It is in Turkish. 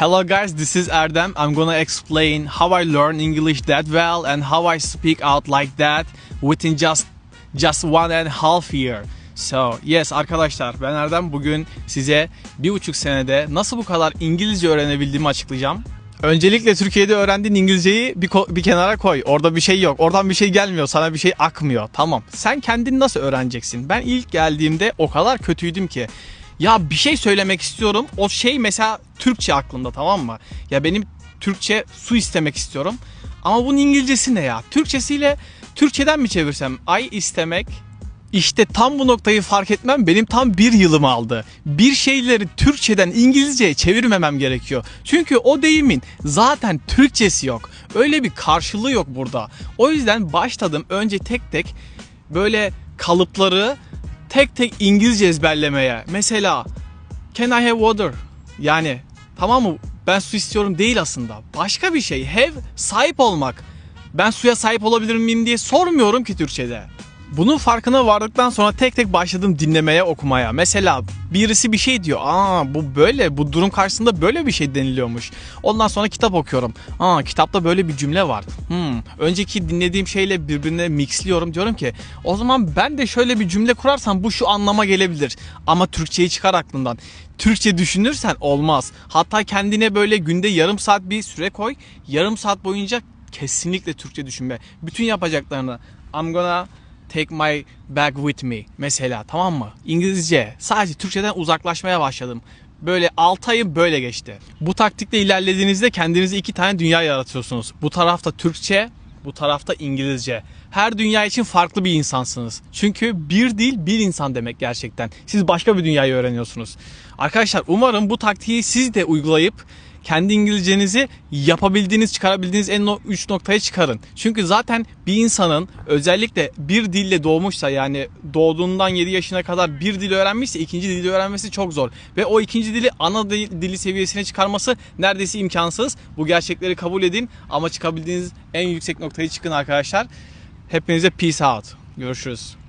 Hello guys, this is Erdem. I'm gonna explain how I learn English that well and how I speak out like that within just just one and a half year. So yes arkadaşlar ben Erdem bugün size bir buçuk senede nasıl bu kadar İngilizce öğrenebildiğimi açıklayacağım. Öncelikle Türkiye'de öğrendiğin İngilizceyi bir, bir kenara koy. Orada bir şey yok. Oradan bir şey gelmiyor. Sana bir şey akmıyor. Tamam. Sen kendini nasıl öğreneceksin? Ben ilk geldiğimde o kadar kötüydüm ki. Ya bir şey söylemek istiyorum. O şey mesela Türkçe aklımda tamam mı? Ya benim Türkçe su istemek istiyorum. Ama bunun İngilizcesi ne ya? Türkçesiyle Türkçeden mi çevirsem? Ay istemek. İşte tam bu noktayı fark etmem benim tam bir yılım aldı. Bir şeyleri Türkçeden İngilizceye çevirmemem gerekiyor. Çünkü o deyimin zaten Türkçesi yok. Öyle bir karşılığı yok burada. O yüzden başladım önce tek tek böyle kalıpları tek tek İngilizce ezberlemeye. Mesela can I have water? Yani tamam mı? Ben su istiyorum değil aslında. Başka bir şey. Have sahip olmak. Ben suya sahip olabilir miyim diye sormuyorum ki Türkçe'de. Bunun farkına vardıktan sonra tek tek başladım dinlemeye, okumaya. Mesela birisi bir şey diyor. Aa bu böyle, bu durum karşısında böyle bir şey deniliyormuş. Ondan sonra kitap okuyorum. Aa kitapta böyle bir cümle var. Hmm, önceki dinlediğim şeyle birbirine mixliyorum. Diyorum ki o zaman ben de şöyle bir cümle kurarsam bu şu anlama gelebilir. Ama Türkçeyi çıkar aklından. Türkçe düşünürsen olmaz. Hatta kendine böyle günde yarım saat bir süre koy. Yarım saat boyunca kesinlikle Türkçe düşünme. Bütün yapacaklarını I'm gonna take my bag with me mesela tamam mı? İngilizce sadece Türkçeden uzaklaşmaya başladım. Böyle 6 ayım böyle geçti. Bu taktikle ilerlediğinizde kendinize iki tane dünya yaratıyorsunuz. Bu tarafta Türkçe, bu tarafta İngilizce. Her dünya için farklı bir insansınız. Çünkü bir dil bir insan demek gerçekten. Siz başka bir dünyayı öğreniyorsunuz. Arkadaşlar umarım bu taktiği siz de uygulayıp kendi İngilizcenizi yapabildiğiniz, çıkarabildiğiniz en no- üç noktaya çıkarın. Çünkü zaten bir insanın özellikle bir dille doğmuşsa yani doğduğundan 7 yaşına kadar bir dil öğrenmişse ikinci dili öğrenmesi çok zor. Ve o ikinci dili ana dil- dili seviyesine çıkarması neredeyse imkansız. Bu gerçekleri kabul edin ama çıkabildiğiniz en yüksek noktaya çıkın arkadaşlar. Hepinize peace out. Görüşürüz.